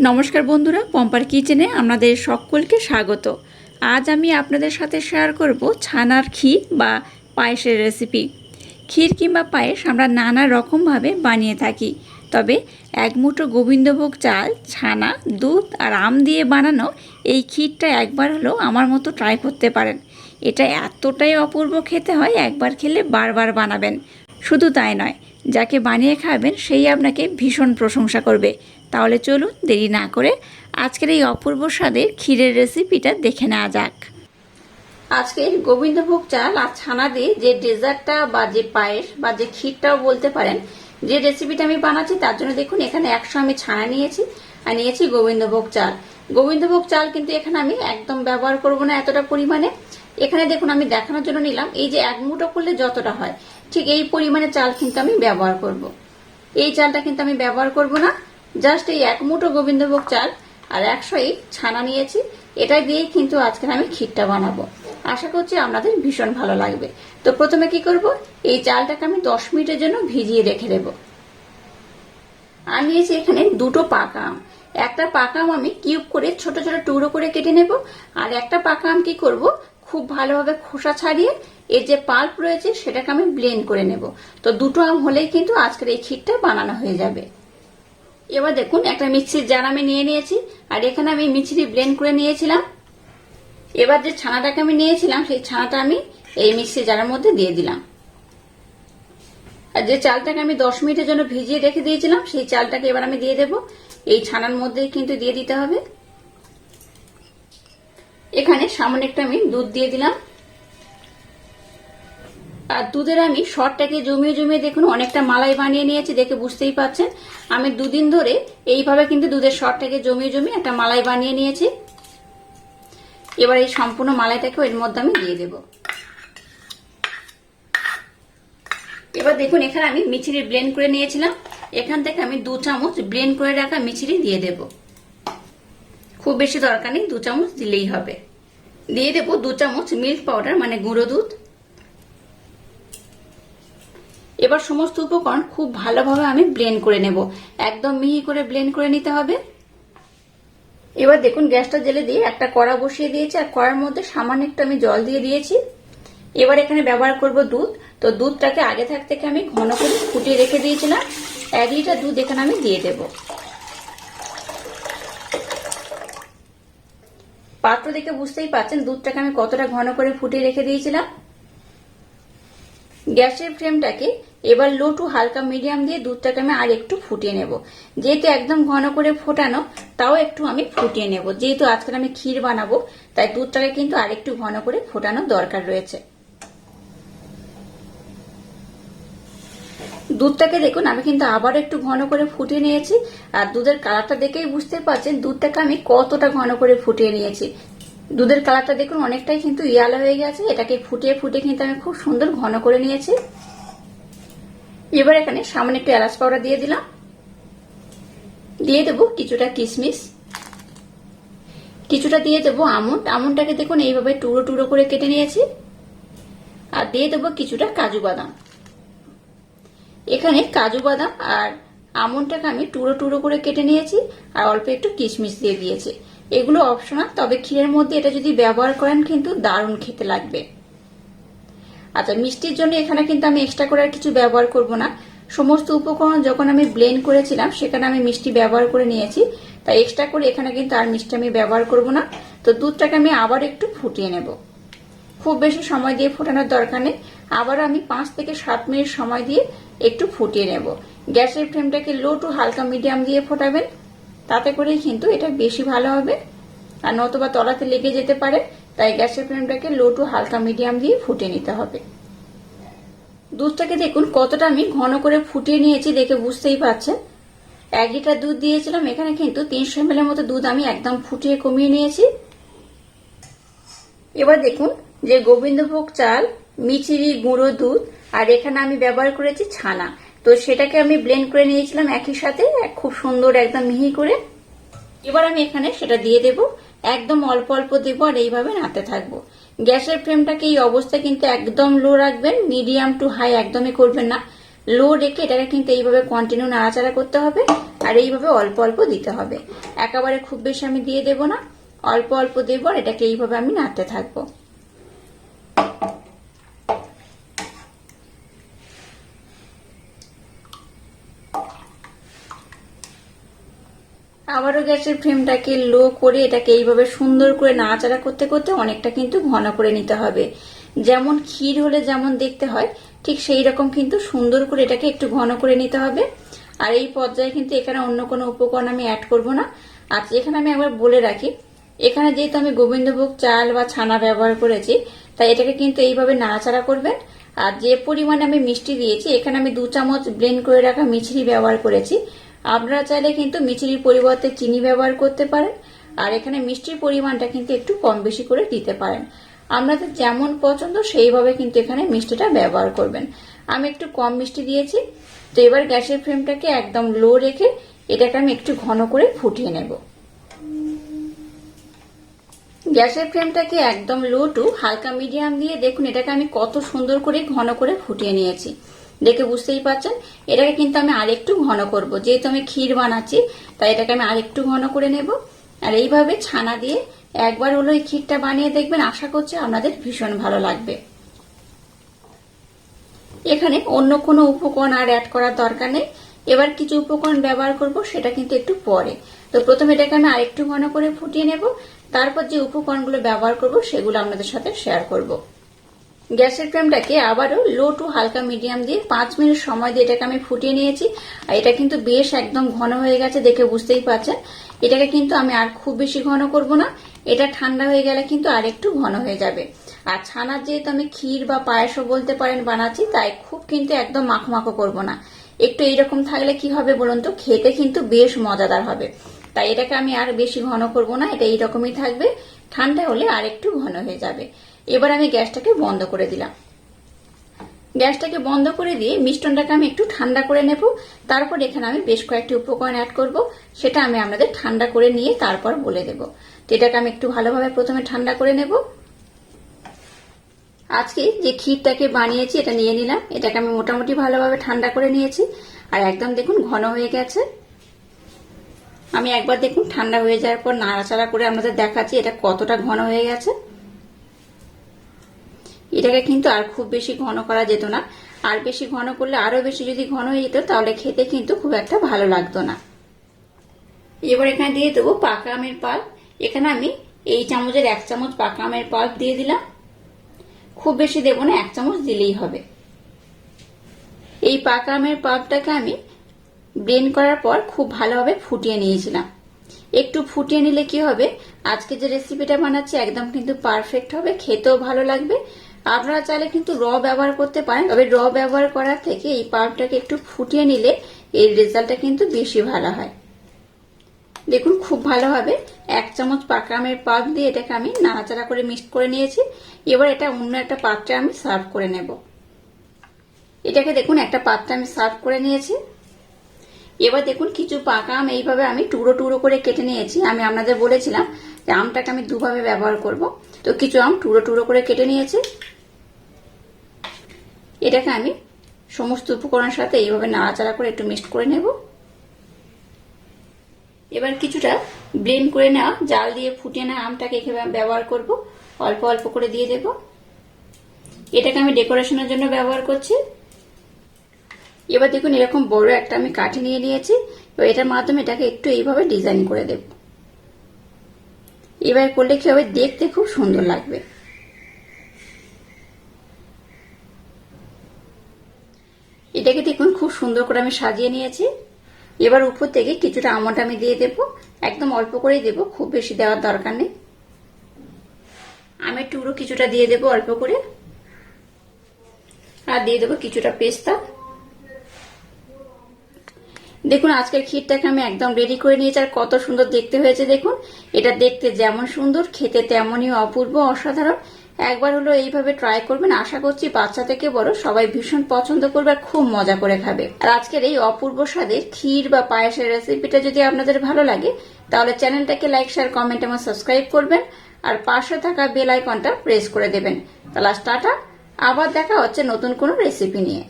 নমস্কার বন্ধুরা, পম্পার কিচেনে আপনাদের সকলকে স্বাগত। আজ আমি আপনাদের সাথে শেয়ার করব ছানার ক্ষীর বা পায়েসের রেসিপি ক্ষীর কিংবা পায়েস আমরা নানা রকমভাবে বানিয়ে থাকি, তবে এক মুঠো গোবিন্দভোগ চাল, ছানা, দুধ আর আম দিয়ে বানানো এই ক্ষীরটা একবার হলেও আমার মতো ট্রাই করতে পারেন। এটা এতটাই অপূর্ব খেতে হয়, একবার খেলে বারবার বানাবেন। শুধু তাই নয়, যাকে বানিয়ে খাবেন সেই আপনাকে ভীষণ প্রশংসা করবে। তাহলে চলুন দেরি না করে আজকের এই অপূর্ব স্বাদের ক্ষীরের রেসিপিটা দেখে নেওয়া যাক। আজকে গোবিন্দভোগ চাল আর ছানা দিয়ে যে ডেজার্টটা বা যে পায়েস বা যে ক্ষীরটাও বলতে পারেন, যে রেসিপিটা আমি বানাচ্ছি তার জন্য দেখুন এখানে একশো আমি ছানা নিয়েছি আর নিয়েছি গোবিন্দভোগ চাল। গোবিন্দভোগ চাল কিন্তু এখানে আমি একদম ব্যবহার করব না এতটা পরিমাণে। এখানে দেখুন আমি দেখানোর জন্য নিলাম, এই যে এক মুঠো করলে যতটা হয়, ঠিক এই পরিমাণে চাল কিন্তু আমি ব্যবহার করব। এই চালটা কিন্তু আমি ব্যবহার করব না। জাস্ট এই এক মুঠো গোবিন্দভোগ চাল আর একশো এই ছানা নিয়েছি। এটা দিয়েই কিন্তু আজকে আমি ক্ষীরটা বানাবো। আশা করছি আপনাদের ভীষণ ভালো লাগবে। তো প্রথমে কি করব? এই চালটাকে আমি দশ মিনিটের জন্য ভিজিয়ে রেখে দেব। আর নিয়েছি এখানে দুটো পাকা আম। একটা পাকা আম আমি কিউব করে ছোট ছোট টুকরো করে কেটে নেব। আর একটা পাকা আম কি করব? খুব ভালোভাবে খোসা ছাড়িয়ে এর যে পাল্প রয়েছে সেটাকে আমি ব্লেন্ড করে নেব। তো দুটো আম হলেই কিন্তু আজকের এই ক্ষীরটা বানানো হয়ে যাবে। এবার দেখুন, একটা মিক্সির জার আমি নিয়ে নিয়েছি, আর এখানে আমি মিক্সিটি ব্লেন্ড করে নিয়েছিলাম। এবার যে ছানাটাকে আমি নিয়েছিলাম, সেই ছানাটা আমি এই মিক্সির জারের মধ্যে দিয়ে দিলাম। আর যে চালটাকে আমি দশ মিনিটের জন্য ভিজিয়ে রেখে দিয়েছিলাম, সেই চালটাকে এবার আমি দিয়ে দেব। এই ছানার মধ্যেই কিন্তু দিয়ে দিতে হবে। এখানে সামান্য একটু আমি দুধ দিয়ে দিলাম। আর দুধের আমি শর্টটাকে জমিয়ে জমিয়ে দেখুন, অনেকটা মালাই বানিয়ে নিয়েছি দেখে বুঝতেই পাচ্ছেন। আমি দুদিন ধরে এইভাবে কিন্তু দুধের শর্টটাকে জমিয়ে জমিয়ে একটা মালাই বানিয়ে নিয়েছি। এবার এই সম্পূর্ণ মালাইটাকে এর মধ্যে আমি দিয়ে দেব। এবার দেখুন, এখানে আমি মিছিরি ব্লেন্ড করে নিয়েছিলাম। এখান থেকে আমি দু চামচ ব্লেন্ড করে রাখা মিছিরি দিয়ে দেব। খুব বেশি দরকার নেই, দু চামচ দিলেই হবে। দিয়ে দেব দু চামচ মিল্ক পাউডার মানে গুঁড়ো দুধ। এবার সমস্ত উপকরণ খুব ভালোভাবে আমি ব্লেন্ড করে নেব। একদম মিহি করে ব্লেন্ড করে নিতে হবে। এবার দেখুন, গ্যাসটা জেলে দিয়ে একটা কড়া বসিয়ে দিয়েছি। আর কড়ার মধ্যে সামান্য একটু আমি জল দিয়ে দিয়েছি। এবার এখানে ব্যবহার করব দুধ। তো দুধটাকে আগে থাক থেকে আমি ঘন করে ফুটিয়ে রেখে দিয়েছিলাম। এক লিটার দুধ এখানে আমি দিয়ে দেব। পাত্র দেখে বুঝতেই পারছেন দুধটাকে আমি কতটা ঘন করে ফুটিয়ে রেখে দিয়েছিলাম। গ্যাসের ফ্লেমটাকে এবার লো টু হালকা মিডিয়াম দিয়ে দুধটাকে আমি আর একটু ফুটিয়ে নেব। যেহেতু একদম ঘন করে ফোটানো, তাও একটু আমি ফুটিয়ে নেব। যেহেতু আজকাল আমি ক্ষীর বানাবো, তাই দুধটাকে কিন্তু আর একটু ঘন করে ফোটানোর দরকার রয়েছে। দুধটাকে দেখুন, আমি কিন্তু আবার একটু ঘন করে ফুটিয়ে নিয়েছি। আর দুধের কালারটা দেখেই বুঝতে পারছেন দুধটাকে আমি কতটা ঘন করে ফুটিয়ে নিয়েছি। দুধের কালারটা দেখুন, অনেকটাই কিন্তু ইয়ালো হয়ে গেছে। এটাকে ফুটিয়ে ফুটিয়ে কিন্তু আমি খুব সুন্দর ঘন করে নিয়েছি। এবার এখানে সামান্য একটু এলাচ পাউডার দিয়ে দিলাম। দিয়ে দেবো কিছুটা কিশমিশ কিছুটা দিয়ে দেবো আমন্ড। আমন্ডটাকে দেখুন, এইভাবে টুকরো টুকরো করে কেটে নিয়েছি। আর দিয়ে দেবো কিছুটা কাজু বাদাম। এখানে কাজু বাদাম আর আমন্ডটাকে আমি টুকরো টুকরো করে কেটে নিয়েছি আর অল্প একটু কিশমিশ দিয়ে দিয়েছি। এগুলো অপশনাল তবে ক্ষীরের মধ্যে এটা যদি ব্যবহার করেন কিন্তু দারুণ খেতে লাগবে। আচ্ছা মিষ্টির জন্য এখানে কিন্তু আমি এক্সট্রা করে আর কিছু ব্যবহার করব না। সমস্ত উপকরণ যখন আমি ব্লেন্ড করেছিলাম, সেখানে আমি মিষ্টি ব্যবহার করে নিয়েছি। তাই এক্সট্রা করে এখানে কিন্তু আর মিষ্টি আমি ব্যবহার করব না। তো দুধটাকে আমি আবার একটু ফুটিয়ে নেব। খুব বেশি সময় দিয়ে ফোটানোর দরকার নেই। আবার আমি পাঁচ থেকে সাত মিনিট সময় দিয়ে একটু ফুটিয়ে নেব। গ্যাসের ফ্লেমটাকে লো টু হালকা মিডিয়াম দিয়ে ফোটাবেন। তাতে করেই কিন্তু এটা বেশি ভালো হবে। আর নতুবা তলাতে লেগে যেতে পারে, তাই গ্যাসের ফ্লেমটাকে লো টু হালকা মিডিয়াম দিয়ে ফুটিয়ে নিতে হবে। দুধটাকে দেখুন কতটা আমি ঘন করে ফুটিয়ে নিয়েছি দেখে বুঝতেই পারছেন। এক লিটার দুধ দিয়েছিলাম, এখানে কিন্তু তিনশো এম মতো দুধ আমি একদম ফুটিয়ে কমিয়ে নিয়েছি। এবার দেখুন যে গোবিন্দভোগ চাল মিচিরি, গুঁড়ো দুধ, আর এখানে আমি ব্যবহার করেছি ছানা। তো সেটাকে আমি ব্লেন্ড করে নিয়েছিলাম একই সাথে, খুব সুন্দর একদম মিহি করে। এবার আমি এখানে সেটা দিয়ে দেব। একদম অল্প অল্প দেব আর এইভাবে নাড়তে থাকব। গ্যাসের ফ্লেমটাকে এই অবস্থায় কিন্তু একদম লো রাখবেন মিডিয়াম টু হাই একদমই করবেন না। লো রেখে এটাকে কিন্তু এইভাবে কন্টিনিউ নাড়াচাড়া করতে হবে, আর এইভাবে অল্প অল্প দিতে হবে। একেবারে খুব বেশি আমি দিয়ে দেব না। অল্প অল্প দেবো আর এটাকে এইভাবে আমি নাড়তে থাকব আবারও গ্যাসের ফ্লেমটাকে লো করে এটাকে এইভাবে সুন্দর করে নাড়াচাড়া করতে করতে অনেকটা কিন্তু ঘন করে নিতে হবে। যেমন ক্ষীর হলে যেমন দেখতে হয়, ঠিক সেই রকম কিন্তু সুন্দর করে এটাকে একটু ঘন করে নিতে হবে। আর এই পর্যায়ে কিন্তু এখানে অন্য কোনো উপকরণ আমি অ্যাড করব না। আর এখানে আমি একবার বলে রাখি, এখানে যেহেতু আমি গোবিন্দভোগ চাল বা ছানা ব্যবহার করেছি, তাই এটাকে কিন্তু এইভাবে নাড়াচাড়া করবেন। আর যে পরিমাণে আমি মিষ্টি দিয়েছি, এখানে আমি দু চামচ ব্লেন্ড করে রাখা মিছরি ব্যবহার করেছি। আপনারা চাইলে কিন্তু মিছরির পরিবর্তে চিনি ব্যবহার করতে পারেন, আর এখানে মিষ্টির পরিমাণটা কিন্তু একটু কম বেশি করে দিতে পারেন। আপনাদের যেমন পছন্দ, সেইভাবে কিন্তু এখানে মিষ্টিটা ব্যবহার করবেন। আমি একটু কম মিষ্টি দিয়েছি, তো এবার গ্যাসের ফ্লেমটাকে একদম লো রেখে এটাকে আমি একটু ঘন করে ফুটিয়ে নেব। গ্যাসের ফ্লেমটাকে একদম লো টু হালকা মিডিয়াম দিয়ে দেখুন এটাকে আমি কত সুন্দর করে ঘন করে ফুটিয়ে নিয়েছি। দেখে বুঝতেই পারছেন? এটাকে কিন্তু আমি আরেকটু ঘন করব। যেহেতু আমি ক্ষীর বানাচ্ছি, তাই এটাকে আমি আরেকটু ঘন করে নেব। আর এইভাবে ছানা দিয়ে একবার হলো এই ক্ষীরটা বানিয়ে দেখবেন। আশা করছি আপনাদের ভীষণ ভালো লাগবে। এখানে অন্য কোনো উপকরণ আর অ্যাড করার দরকার নেই। এবার কিছু উপকরণ ব্যবহার করব, সেটা কিন্তু একটু পরে। তো প্রথমে এটাকে আমি আরেকটু ঘন করে ফুটিয়ে নেব। তারপর যে উপকরণগুলো ব্যবহার করব, সেগুলো আপনাদের সাথে শেয়ার করব। গ্যাসের ফ্লেমটাকে আবারও লো টু হালকা মিডিয়াম দিয়ে পাঁচ মিনিট সময় দিয়ে এটাকে আমি ফুটিয়ে নিয়েছি। আর এটা কিন্তু বেশ একদম ঘন হয়ে গেছে দেখে বুঝতেই পারছেন। এটাকে কিন্তু আমি আর খুব বেশি ঘন করব না। এটা ঠান্ডা হয়ে গেলে কিন্তু আর একটু ঘন হয়ে যাবে। আর ছানার যেহেতু আমি ক্ষীর বা পায়েসও বলতে পারেন বানাচ্ছি, তাই খুব কিন্তু একদম মাখো মাখো করব না। একটু এইরকম থাকলে কি হবে বলুন তো? খেতে কিন্তু বেশ মজাদার হবে। তাই এটাকে আমি আর বেশি ঘন করব না। এটা এইরকমই থাকবে। ঠান্ডা হলে আর একটু ঘন হয়ে যাবে। এবার আমি গ্যাসটাকে বন্ধ করে দিলাম। গ্যাসটাকে বন্ধ করে দিয়ে মিষ্টনটাকে আমি একটু ঠান্ডা করে নেব। তারপর এখানে আমি বেশ কয়েকটি উপকরণ অ্যাড করব। সেটা আমি আপনাদের ঠান্ডা করে নিয়ে তারপর বলে দেব। তো এটাকে আমি একটু ভালোভাবে প্রথমে ঠান্ডা করে নেব। আজকে যে ক্ষীরটাকে বানিয়েছি, এটা নিয়ে নিলাম। এটাকে আমি মোটামুটি ভালোভাবে ঠান্ডা করে নিয়েছি। আর একদম দেখুন ঘন হয়ে গেছে। আমি একবার দেখুন ঠান্ডা হয়ে যাওয়ার পর নাড়াচাড়া করে আপনাদের দেখাচ্ছি এটা কতটা ঘন হয়ে গেছে। এটাকে কিন্তু আর খুব বেশি ঘন করা যেত না। আর বেশি ঘন করলে আরও বেশি যদি ঘন হয়ে যেত, তাহলে খেতে কিন্তু খুব একটা ভালো লাগতো না। এবার এখানে দিয়ে দেবো পাকা আমের পাল। এখানে আমি এই চামচের এক চামচ পাকা আমের পাল্প দিয়ে দিলাম। খুব বেশি দেব না, এক চামচ দিলেই হবে। এই পাকা আমের পাল্পটাকে আমি ব্লেন্ড করার পর খুব ভালোভাবে ফুটিয়ে নিয়েছিলাম। একটু ফুটিয়ে নিলে কি হবে? আজকে যে রেসিপিটা বানাচ্ছি, একদম কিন্তু পারফেক্ট হবে, খেতেও ভালো লাগবে। আপনারা চাইলে কিন্তু র ব্যবহার করতে পারেন, তবে র ব্যবহার করার থেকে এই পাল্পটাকে একটু ফুটিয়ে নিলে এর রেজাল্টটা কিন্তু বেশি ভালো হয়। দেখুন, খুব ভালোভাবে এক চামচ পাকা আমের পাল্প দিয়ে এটাকে আমি নাড়াচাড়া করে মিক্সড করে নিয়েছি। এবার এটা অন্য একটা পাত্রে আমি সার্ভ করে নেব। এটাকে দেখুন, একটা পাত্রে আমি সার্ভ করে নিয়েছি। এবার দেখুন, কিছু পাকা আম এইভাবে আমি টুকরো টুকরো করে কেটে নিয়েছি। আমি আপনাদের বলেছিলাম যে আমটাকে আমি দুভাবে ব্যবহার করব। তো কিছু আম টুকরো টুকরো করে কেটে নিয়েছি। এটাকে আমি সমস্ত উপকরণের সাথে এইভাবে নাড়াচাড়া করে একটু মিক্সড করে নেব। এবার কিছুটা ব্লেন্ড করে নেওয়া, জাল দিয়ে ফুটিয়ে নেওয়া আমটাকে এখানে ব্যবহার করব। অল্প অল্প করে দিয়ে দেব। এটাকে আমি ডেকোরেশনের জন্য ব্যবহার করছি। এবার দেখুন, এরকম বড় একটা আমি কাঠি নিয়ে নিয়েছি। এবার এটার মাধ্যমে এটাকে একটু এইভাবে ডিজাইন করে দেব। এবার করলে কি হবে? দেখতে খুব সুন্দর লাগবে। এটাকে দেখুন, খুব সুন্দর করে আমি সাজিয়ে নিয়েছি। এবার উপর থেকে কিছুটা আমন্ড আমি দিয়ে দেব। একদম অল্প করেই দেব, খুব বেশি দেওয়ার দরকার নেই। আমের টুকরো কিছুটা দিয়ে দেব অল্প করে। আর দিয়ে দেবো কিছুটা পেস্তা। দেখুন, আজকের ক্ষীরটাকে আমি একদম রেডি করে নিয়েছি আর কত সুন্দর দেখতে হয়েছে দেখুন। এটা দেখতে যেমন সুন্দর, খেতে তেমনই অপূর্ব, অসাধারণ। একবার হলো এইভাবে ট্রাই করবেন, আশা করছি বাচ্চা থেকে বড় সবাই ভীষণ পছন্দ করবে আর খুব মজা করে খাবে। আর আজকের এই অপূর্ব স্বাদের ক্ষীর বা পায়েসের রেসিপিটা যদি আপনাদের ভালো লাগে, তাহলে চ্যানেলটাকে লাইক শেয়ার কমেন্ট এবং সাবস্ক্রাইব করবেন আর পাশে থাকা বেল আইকনটা প্রেস করে দেবেন। তাহলে টাটা, আবার দেখা হচ্ছে নতুন কোনো রেসিপি নিয়ে।